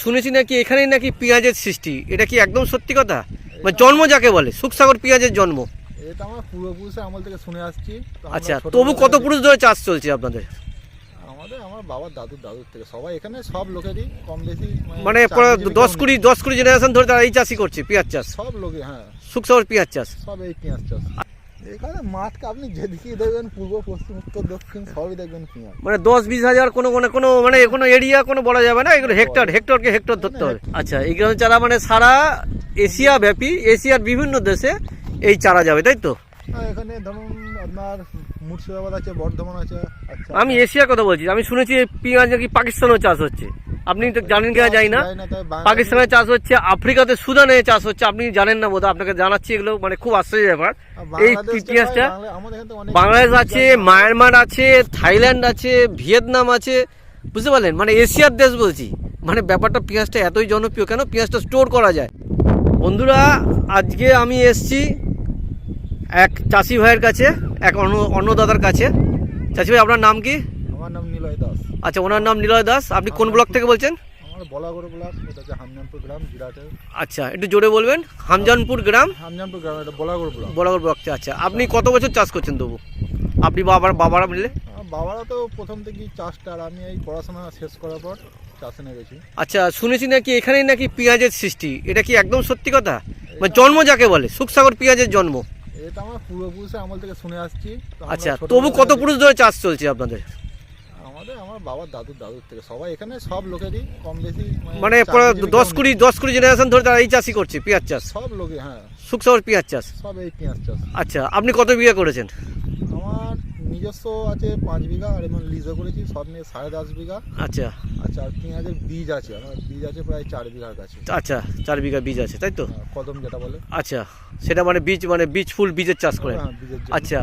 শুনেছি নাকি এখানেই নাকি পেঁয়াজের সৃষ্টি? এটা কি একদম সত্যি কথা? মানে জন্ম যাকে বলে? সুখসাগর পেঁয়াজের জন্ম। এটা আমার পূর্বপুরুষের আমল থেকে শুনে আসছি। আচ্ছা তবু কত পুরুষ ধরে চাষ চলছে আপনাদের? আমাদের আমার বাবার দাদুর দাদুর থেকে। সবাই এখানে সব লোকেরই কম বেশি মানে বিঘে দশ কুড়ি দশ কুড়ি জেনারেশন ধরে তারা এই চাষই করছে পেঁয়াজ চাষ। সব লোকে হ্যাঁ। সুখসাগর পেঁয়াজ চাষ। সব এই পেঁয়াজ চাষ। এখানে মাঠকে আপনি যেদিকেই দেখবেন পূর্ব পশ্চিম উত্তর দক্ষিণ সবই দেখবেন পেঁয়াজ মানে দশ বিশ হাজার কোনো মানে কোনো মানে কোনো এরিয়া কোনো বলা যাবে না? এগুলো হেক্টর হেক্টরকে হেক্টর ধরতে হবে। আচ্ছা এই গ্রামের চারা মানে সারা এশিয়া ব্যাপী এশিয়ার বিভিন্ন দেশে এই চারা যাবে তাই তো? এখানে ধরুন আপনার মুর্শিদাবাদ আছে বর্ধমান আছে আচ্ছা। আমি এশিয়ার কথা বলছি আমি শুনেছি পেঁয়াজ নাকি পাকিস্তানেও চাষ হচ্ছে। আপনি তো জানেন কিনা জানি না। পাকিস্তানে চাষ হচ্ছে আফ্রিকাতে সুদানে চাষ হচ্ছে আপনি জানেন না বোধহয়। আপনাকে জানাচ্ছি এগুলো মানে খুব আশ্চর্য ব্যাপার। এই অনেক বাংলাদেশ আছে মায়ানমার আছে থাইল্যান্ড আছে ভিয়েতনাম আছে। বুঝতে পারলেন? মানে এশিয়ার দেশ বলছি। মানে ব্যাপারটা পেঁয়াজটা এতই জনপ্রিয় কেন পেঁয়াজটা স্টোর করা যায়? বন্ধুরা আজকে আমি এসছি এক চাষি ভাইয়ের কাছে এক অন্য অন্নদাতার কাছে। চাষি ভাই আপনার নাম কি আমার নাম নিলয় দাস আচ্ছা ওনার নাম নিলয় দাস। আপনি কোন ব্লক থেকে বলছেন? আমার বলাগড় ব্লক এটা হচ্ছে হামজানপুর গ্রাম জিরাটের আচ্ছা একটু জোরে বলবেন। হামজানপুর গ্রাম? হামজানপুর গ্রাম এটা বলাগড় ব্লক। বরাবর ব্লক আচ্ছা আপনি কত বছর চাষ করছেন তবু? আপনি বাবার বাবারা মিলে? বাবারা তো প্রথম থেকেই চাষটা আর আমি এই পড়াশোনা শেষ করার পর চাষে নিয়ে গেছি। আচ্ছা শুনেছি নাকি এখানেই নাকি পেঁয়াজের সৃষ্টি। এটা কি একদম সত্যি কথা? মানে জন্ম যাকে বলে? সুখসাগর পেঁয়াজের জন্ম। এটা আমার পূর্বপুরুষের আমল থেকে শুনে আসছি। আচ্ছা তবু কত পুরুষ ধরে চাষ চলছে আপনাদের? আমাদের আমার বাবার দাদুর দাদুর থেকে। সবাই এখানে সব লোকেরই কম বেশি মানে বিঘে দশ কুড়ি দশ কুড়ি জেনারেশন ধরে তারা এই চাষই করছে পেঁয়াজ চাষ। সব লোকে হ্যাঁ। সুখসাগর পেঁয়াজ চাষ। সব এই পেঁয়াজ চাষ। আচ্ছা আপনি কত বিঘা করেছেন? আমার নিজস্ব আছে পাঁচ বিঘা আর এমন লিজও করেছি সব নিয়ে সাড়ে দশ বিঘা। আচ্ছা। আচ্ছা আর পেঁয়াজের বীজ আছে আমার বীজ আছে প্রায় চার বিঘার কাছে। আচ্ছা চার বিঘা বীজ আছে তাই তো? হ্যাঁ, কদম যেটা বলে। আচ্ছা সেটা মানে বীজ মানে বীজ ফুল বীজের চাষ করেন হ্যাঁ, আচ্ছা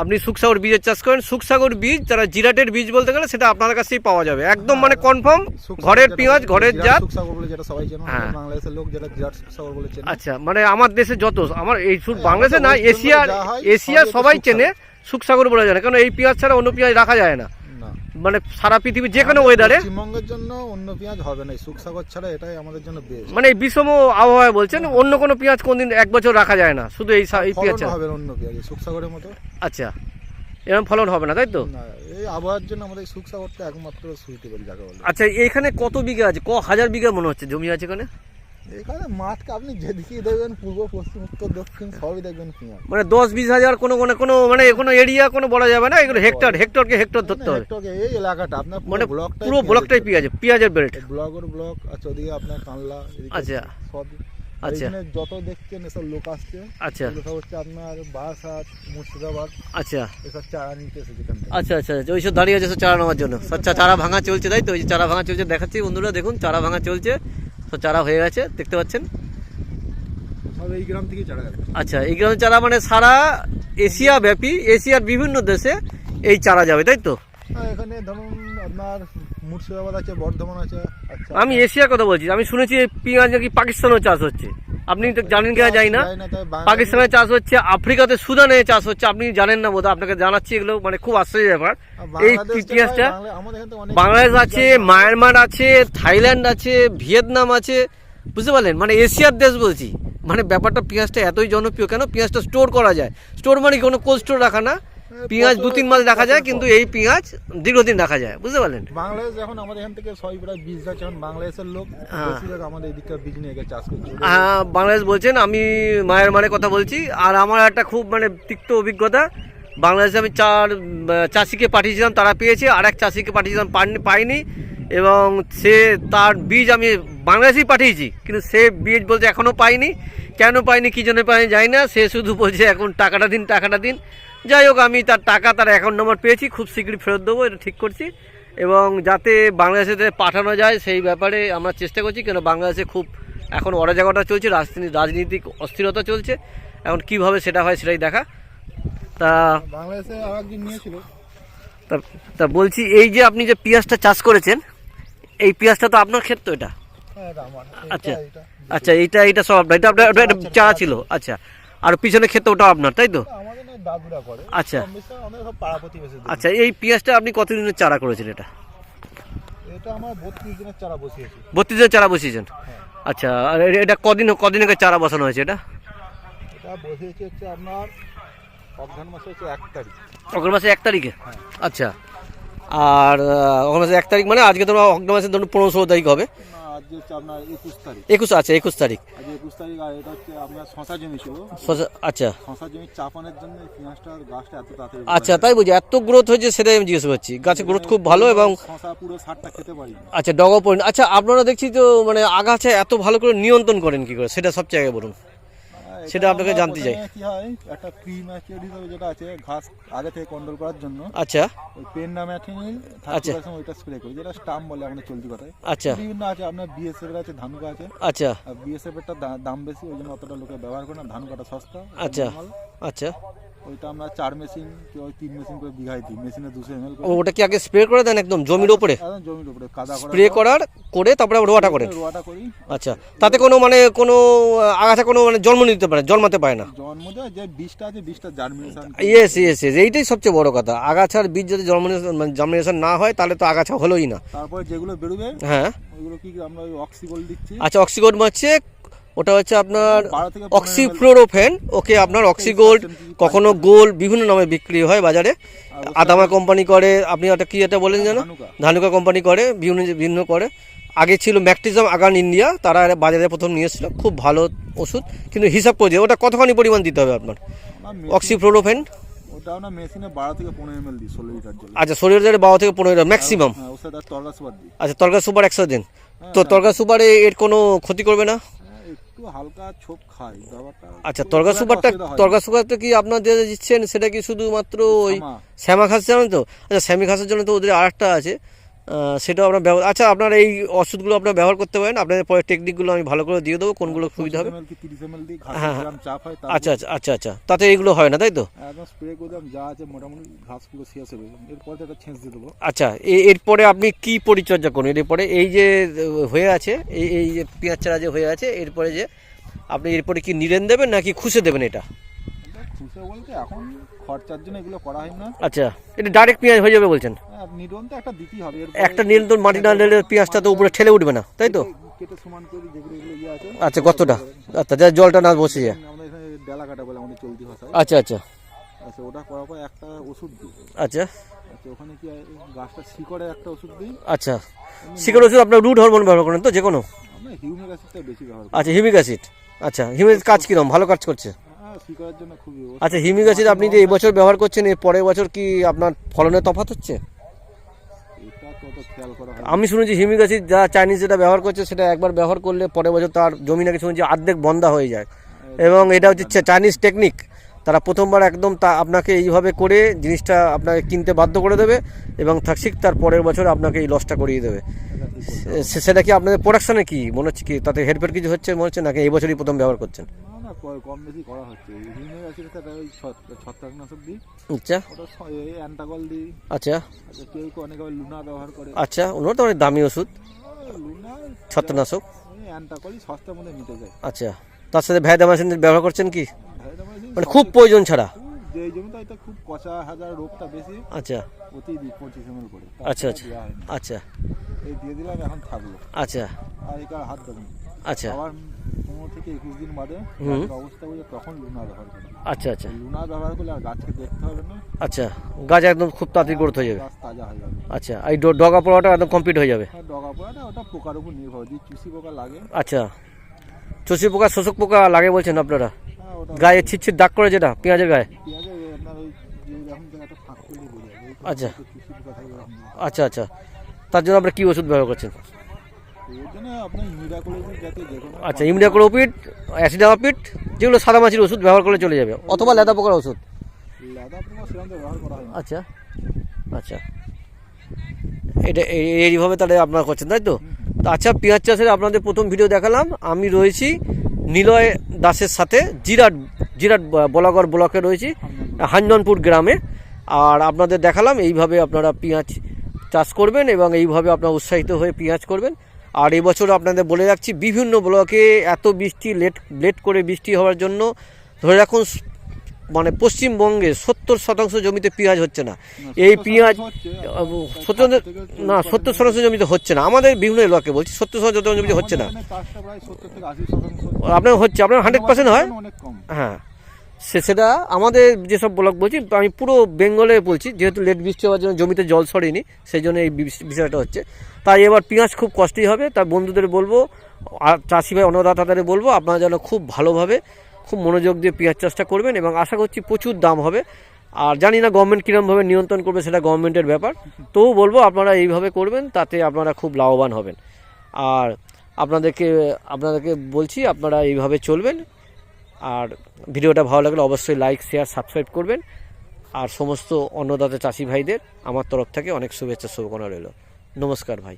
আপনি সুখসাগর বীজের চাষ করেন সুখসাগর বীজ যারা জিরাটের বীজ বলতে গেলে সেটা আপনার কাছেই পাওয়া যাবে। একদম মানে কনফার্ম ঘরের পিঁয়াজ ঘরের জাত। হ্যাঁ। আচ্ছা মানে আমার দেশে যত আমার এই শুধু বাংলাদেশে না এশিয়া এশিয়া সবাই চেনে সুখসাগর। বলে জানে কারণ এই পেঁয়াজ ছাড়া অন্য পেঁয়াজ রাখা যায় না। মানে সারা পৃথিবীর যে কোনো ওয়েদারে পশ্চিমবঙ্গের জন্য অন্য পেঁয়াজ হবে না সুখসাগর ছাড়া এটাই আমাদের জন্য বেস্ট মানে এই বিষম আবহাওয়ায় বলছেন অন্য কোনো পেঁয়াজ কোনদিন এক বছর রাখা যায় না শুধু এই এই পেঁয়াজ। হবে না অন্য পেঁয়াজ সুখসাগরের মতো। আচ্ছা এরকম ফলন হবে না তাই তো? না এই আবহাওয়ার জন্য আমাদের সুখসাগরটা একমাত্র সুইটেবল যাকে বলে। আচ্ছা এইখানে কত বিঘা আছে? ক হাজার বিঘা মনে হচ্ছে জমি আছে এখানে? এখানে মাঠকে আপনি যেদিকেই দেখবেন পূর্ব পশ্চিম উত্তর দক্ষিণ সবই দেখবেন পেঁয়াজ মানে দশ বিশ হাজার কোনো মানে কোনো মানে কোনো এরিয়া কোনো বলা যাবে না? এগুলো হেক্টর হেক্টরকে হেক্টর ধরতে হবে। হেক্টরকে এই এলাকাটা আপনার মানে পুরো ব্লকটাই পুরো ব্লকটাই পেঁয়াজ পেঁয়াজের বেল্ট ব্লকের ব্লক আছে ওদিকে আপনার কানলা আচ্ছা। সব। আচ্ছা। এখানে যত দেখছেন এসব লোক আসছে আচ্ছা। সব হচ্ছে আপনার বারাসাত মুর্শিদাবাদ। আচ্ছা। এসব চারা নিতে এসেছে আচ্ছা আচ্ছা আচ্ছা। ওইসব দাঁড়িয়ে আছে সব চারা নেওয়ার জন্য। সব চা- চারা ভাঙা চলছে তাই তো? ওই চারা ভাঙা চলছে দেখাচ্ছি বন্ধুরা দেখুন চারা ভাঙা চলছে। সব চারা হয়ে গেছে দেখতে পাচ্ছেন? এই গ্রাম থেকে চারা আচ্ছা এই গ্রামের চারা মানে সারা এশিয়া ব্যাপী এশিয়ার বিভিন্ন দেশে এই চারা যাবে তাই তো? এখানে ধরুন আপনার মুর্শিদাবাদ আছে বর্ধমান আছে আচ্ছা। আমি এশিয়ার কথা বলছি আমি শুনেছি এই পেঁয়াজ নাকি পাকিস্তানেও চাষ হচ্ছে। আপনি তো জানেন কিনা জানি না। পাকিস্তানে চাষ হচ্ছে আফ্রিকাতে সুদানে চাষ হচ্ছে আপনি জানেন না বোধ আপনাকে জানাচ্ছি এগুলো মানে খুব আশ্চর্য ব্যাপার। এই অনেক বাংলাদেশ আছে মায়ানমার আছে থাইল্যান্ড আছে ভিয়েতনাম আছে। বুঝতে পারলেন? মানে এশিয়ার দেশ বলছি। মানে ব্যাপারটা পেঁয়াজটা এতই জনপ্রিয়। কেন? পেঁয়াজটা স্টোর করা যায়। স্টোর মানে কোনো কোল্ড স্টোর রাখা না। পেঁয়াজ দু তিন মাস রাখা যায় কিন্তু এই পেঁয়াজ দীর্ঘদিন রাখা যায় বুঝতে পারলেন? বাংলাদেশ এখন আমাদের এখান থেকে সবাই প্রায় বীজ যাচ্ছে এখন বাংলাদেশের লোক হ্যাঁ। আমাদের এদিককার বীজ নিয়ে চাষ করছে হ্যাঁ বাংলাদেশ বলছেন আমি মায়ের মানে কথা বলছি আর আমার একটা খুব মানে তিক্ত অভিজ্ঞতা বাংলাদেশে আমি চার চাষিকে পাঠিয়েছিলাম তারা পেয়েছে আর এক চাষিকে পাঠিয়েছিলাম পাইনি এবং সে তার বীজ আমি বাংলাদেশেই পাঠিয়েছি কিন্তু সে বীজ বলছে এখনও পাইনি কেন পাইনি কী জন্য পাইনি জানি না সে শুধু বলছে এখন টাকাটা দিন টাকাটা দিন। যাই হোক আমি তার টাকা তার অ্যাকাউন্ট নম্বর পেয়েছি খুব শীঘ্রই ফেরত দেবো এটা ঠিক করছি। এবং যাতে বাংলাদেশে পাঠানো যায় সেই ব্যাপারে আমরা চেষ্টা করছি কেন বাংলাদেশে খুব এখন অরাজকতা চলছে রাজনীতি রাজনীতিক অস্থিরতা চলছে। এখন কীভাবে সেটা হয় সেটাই দেখা। তা বাংলাদেশে নিয়েছিল তা তা বলছি এই যে আপনি যে পেঁয়াজটা চাষ করেছেন এই পেঁয়াজটা তো আপনার ক্ষেত্র এটা? আচ্ছা এটা আমার। আচ্ছা এটা- এটা। আচ্ছা সব আপনার এটা আপনার এটা চারা ছিল আচ্ছা। আর পিছনে ক্ষেত্র ওটা আপনার তাই তো? আচ্ছা। আচ্ছা এই পেঁয়াজটা আপনি কতদিনের চারা করেছেন এটা? এটা আমার বত্রিশ দিনের চারা বসিয়েছি। চারা বসিয়েছেন? আচ্ছা আর এটা কদিন কদিন আগে চারা বসানো হয়েছে এটা? মাসে এক অগ্র মাসে এক তারিখে? হ্যাঁ। আচ্ছা। আর আহ, অগ্র মাসে এক তারিখ মানে আজকে তোমার অগ্র মাসে ধরুন পনেরো ষোলো তারিখ হবে। না হচ্ছে আপনার একুশ তারিখ। একুশ আচ্ছা একুশ তারিখ। আজ একুশ তারিখ আর এটা হচ্ছে আপনার শশা জমি ছিল। শসা- আচ্ছা। শশা জমি চাপানোর জন্য পেঁয়াজটার গাছটা এত তাড়াতাড়ি আচ্ছা তাই বুঝি এত গ্রোথ হয়েছে সেটাই আমি জিজ্ঞেস করছি। গাছের গ্রোথ খুব ভালো এবং শশা পুরো সারটা খেতে পারি আচ্ছা ডগা পয়েন্ট আচ্ছা আপনারা দেখছি তো মানে আগাছা এত ভালো করে নিয়ন্ত্রণ করেন কি করে? সেটা সবচেয়ে আগে বলুন। সেটা আপনাকে জানতে চাই। কি হয় একটা প্রি ম্যাচিওর হিসেবে যেটা আছে ঘাস আগে থেকে কন্ট্রোল করার জন্য। আচ্ছা। ওই পেন্ডা ম্যাথিনিল আচ্ছা। থার্টি ওইটা স্প্রে করি যেটা স্টাম বলে আমাদের চলতি কথায়। আচ্ছা। বিভিন্ন আছে আপনার বিএসএফ এর আছে ধানুকা আছে। আচ্ছা। আর বিএসএফ এর দাম বেশি ওই জন্য অতটা লোকে ব্যবহার করে না ধানুকাটা সস্তা আচ্ছা। আচ্ছা। ওইটা আমরা চার মেশিন তিন মেশিন করে বিঘায় দিই। মেশিনে দুশো এম ও, ওটা কি আগে স্প্রে করে দেন একদম জমির একদম জমির উপরে কাদা করা স্প্রে করার করে তারপরে রোয়াটা করেন? রোয়াটা করি। আচ্ছা তাতে কোনো মানে কোনো আগাছা কোনো মানে জন্ম নিতে পারে জন্মাতে পারে না? জন্ম দেয় যে বীজটা আছে বীজটা জার্মিনেশন ইয়েস ইয়েস ইয়েস এইটাই সবচেয়ে বড় কথা। আগাছার বীজ যদি জন্মিনেশন মানে জন্মিনেশন না হয় তাহলে তো আগাছা হলোই না। তারপরে যেগুলো বেরোবে হ্যাঁ। ওইগুলো কি আমরা অক্সিগোল দিচ্ছি। আচ্ছা অক্সিগোল্ড হচ্ছে ওটা হচ্ছে আপনার অক্সিফ্লোরোফেন। ওকে আপনার অক্সিগোল্ড কখনো গোল্ড বিভিন্ন নামে বিক্রি হয় বাজারে। আদামা কোম্পানি করে আপনি ওটা কী এটা বলেন যেন? ধানুকা। কোম্পানি করে বিভিন্ন বিভিন্ন করে। আগে ছিল ম্যাকটিজম আগান ইন্ডিয়া তারা বাজারে প্রথম নিয়ে এসেছিল। খুব ভালো ওষুধ কিন্তু হিসাব করে ওটা কতখানি পরিমাণ দিতে হবে আপনার? অক্সিফ্লোরোফেন? বারো থেকে পনেরো লিটার আচ্ছা থেকে ম্যাক্সিমাম হ্যাঁ আচ্ছা তরকা সুপার একশো দিন। তো তরকা সুপারে এর কোনো ক্ষতি করবে না? হ্যাঁ, একটু হালকা ছোপ খাই ব্যাপারটা আচ্ছা সুপারটা সুপারটা কি আপনাদের দিচ্ছেন সেটা কি শুধুমাত্র ওই শ্যামা। জানেন তো? আচ্ছা শ্যামি ঘাসের জন্য তো ওদের আর একটা আছে। সেটাও আপনার ব্যবহার আচ্ছা আপনার এই ওষুধগুলো আপনার ব্যবহার করতে পারেন। আপনাদের পরে টেকনিকগুলো আমি ভালো করে দিয়ে দেবো কোনগুলো সুবিধা হবে। 25 ml কি তিরিশ এম এল দিই ঘাস হ্যাঁ, হ্যাঁ। হয় আচ্ছা আচ্ছা আচ্ছা আচ্ছা। তাতে এইগুলো হয় না তাই তো? একদম স্প্রে করে দিলাম যা আছে মোটামুটি ঘাস পুরো শেষ হবে এরপর একটা ছেঁচ দিয়ে দেবো। আচ্ছা এরপরে আপনি কি পরিচর্যা করুন? এরপরে এই যে হয়ে আছে এই এই যে পেঁয়াজ চারা যে হয়ে আছে এরপরে যে আপনি এরপরে কি নিরেন দেবেন নাকি খুশে দেবেন এটা খুশে বলতে এখন খরচার জন্য এগুলো করা হয় না। আচ্ছা এটা ডাইরেক্ট পেঁয়াজ হয়ে যাবে বলছেন? হ্যাঁ, তো একটা দিতেই হবে। একটা মাটি না দিলে পেঁয়াজটা তো উপরে ঠেলে উঠবে না তাই তো? কেটে- সমান করে যেগুলো এগুলো ইয়ে আছে আচ্ছা গতটা আচ্ছা যা জলটা না বসে যায়। এখানে ডেলা কাটা বলে আমাদের চলতি ভাষায়। আচ্ছা আচ্ছা। আচ্ছা ওটা করার পর একটা ওষুধ দিই। আচ্ছা। আচ্ছা ওখানে কি গাছটা শিকড়ে একটা ওষুধ দিই? আচ্ছা শিকড় ওষুধ আপনার রুট হরমোন ব্যবহার করেন তো যে কোনো? আমরা হিউমিক অ্যাসিডটা বেশি ব্যবহার করি। আচ্ছা হিমিক অ্যাসিড। আচ্ছা হিমিক কাজ কিরম? ভালো কাজ করছে? শিকড়ের জন্য খুবই আচ্ছা হিমিক অ্যাসিড আপনি যে এবছর ব্যবহার করছেন এর পরের বছর কি আপনার ফলনের তফাৎ হচ্ছে। আমি শুনেছি হিমিক অ্যাসিড যা চাইনিজ যেটা ব্যবহার করছে সেটা একবার ব্যবহার করলে পরের বছর তার জমি নাকি শুনেছি অর্ধেক বন্ধা হয়ে যায়। এবং এটা হচ্ছে চাইনিজ টেকনিক। তারা প্রথমবার একদম তা আপনাকে এইভাবে করে জিনিসটা আপনাকে কিনতে বাধ্য করে দেবে এবং থাকসিক তার পরের বছর আপনাকে এই লসটা করিয়ে দেবে। সেটা কি আপনাদের প্রোডাকশনে কি? মনে হচ্ছে কি তাতে হেরফের কিছু হচ্ছে মনে হচ্ছে নাকি এই বছরই প্রথম ব্যবহার করছেন? কম বেশি করা হচ্ছে। হিউমিক অ্যাসিডটা ওই ছত্রাকনাশক দিই। আচ্ছা। ওটা এই অ্যান্টাগল দিই। আচ্ছা। আচ্ছা কেউ কেউ অনেকে লুনা ব্যবহার করে। আচ্ছা ওনার তো অনেক দামি ওষুধ। লুনা ছত্রনাশক ওই অ্যান্টাগলই সস্তার মধ্যে মিটে যায়। আচ্ছা। তার সাথে ভ্যাদামাসিন ব্যবহার করছেন কি? মানে খুব প্রয়োজন ছাড়া। যেই জমিতে হয়তো খুব পচা হাজার রোগটা বেশি আচ্ছা। দিই পঁচিশ এম এল করে। আচ্ছা, আচ্ছা। হয়। আচ্ছা। এই দিয়ে দিলাম এখন থাকল। আচ্ছা। আর একার হাত দেবো না। আচ্ছা। আবার পনেরো থেকে একুশ দিন বাদে অবস্থা বুঝে তখন লুনা ব্যবহার করি। আচ্ছা আচ্ছা। লুনা ব্যবহার করলে আর গাছকে দেখতে হবে না। আচ্ছা গাছ একদম খুব তাড়াতাড়ি গ্রোথ হয়ে যাবে। গাছ তাজা হয়ে যাবে। আচ্ছা এই ডগা পোড়াটা একদম কমপ্লিট হয়ে যাবে। আর ডগা পোড়াটা ওটা পোকার উপর নির্ভর যদি চুষি পোকা লাগে। আচ্ছা চষি পোকা শোষক পোকা লাগে বলছেন আপনারা? হ্যাঁ গায়ে ছিটছিট দাগ করে যেটা পেঁয়াজের গায়ে? আচ্ছা। আচ্ছা আচ্ছা। তার জন্য আপনারা কি ওষুধ ব্যবহার করছেন? আচ্ছা ইমিডাক্লোপিড অ্যাসিডামাপিড যেগুলো সাদা মাছির ওষুধ ব্যবহার করলে চলে যাবে অথবা লেদা পোকার ওষুধ। আচ্ছা আচ্ছা। এটা এই- এইভাবে তাহলে আপনারা করছেন তাই তো? তো আচ্ছা পেঁয়াজ চাষের আপনাদের প্রথম ভিডিও দেখালাম। আমি রয়েছি নিলয় দাসের সাথে জিরাট জিরাট বলাগড় ব্লকে রয়েছি হাঞ্জনপুর গ্রামে। আর আপনাদের দেখালাম এইভাবে আপনারা পেঁয়াজ চাষ করবেন এবং এইভাবে আপনারা উৎসাহিত হয়ে পেঁয়াজ করবেন। আর এবছর আপনাদের বলে রাখছি বিভিন্ন ব্লকে এত বৃষ্টি লেট লেট করে বৃষ্টি হওয়ার জন্য ধরে রাখুন মানে পশ্চিমবঙ্গে সত্তর শতাংশ জমিতে পেঁয়াজ হচ্ছে না। এই পেঁয়াজ সত্তর না সত্তর শতাংশ জমিতে হচ্ছে না। আমাদের বিভিন্ন এলাকাকে বলছি সত্তর শতাংশ জমিতে হচ্ছে না। শতাংশ আপনার হচ্ছে আপনার হান্ড্রেড পার্সেন্ট হয়? হ্যাঁ। সে সেটা আমাদের যেসব ব্লক বলছি, আমি পুরো বেঙ্গলে বলছি, যেহেতু লেট বৃষ্টি হওয়ার জন্য জমিতে জল সরেনি, সেই জন্য এই বিষ- বিষয়টা হচ্ছে। তাই এবার পেঁয়াজ খুব কষ্টই হবে তাই বন্ধুদের বলব, আর চাষি ভাই, অন্নদাতাদের বলব, আপনারা যেন খুব ভালোভাবে, খুব মনোযোগ দিয়ে পেঁয়াজ চাষটা করবেন এবং আশা করছি প্রচুর দাম হবে। আর জানি না গভর্নমেন্ট কীরকমভাবে নিয়ন্ত্রণ করবে, সেটা গভর্নমেন্টের ব্যাপার। তবু বলব, আপনারা এইভাবে করবেন, তাতে আপনারা খুব লাভবান হবেন। আর আপনাদেরকে আপনাদেরকে বলছি, আপনারা এইভাবে চলবেন। আর ভিডিওটা ভালো লাগলে অবশ্যই লাইক শেয়ার সাবস্ক্রাইব করবেন। আর সমস্ত অন্নদাতা চাষি ভাইদের আমার তরফ থেকে অনেক শুভেচ্ছা, শুভকামনা রইল। নমস্কার ভাই।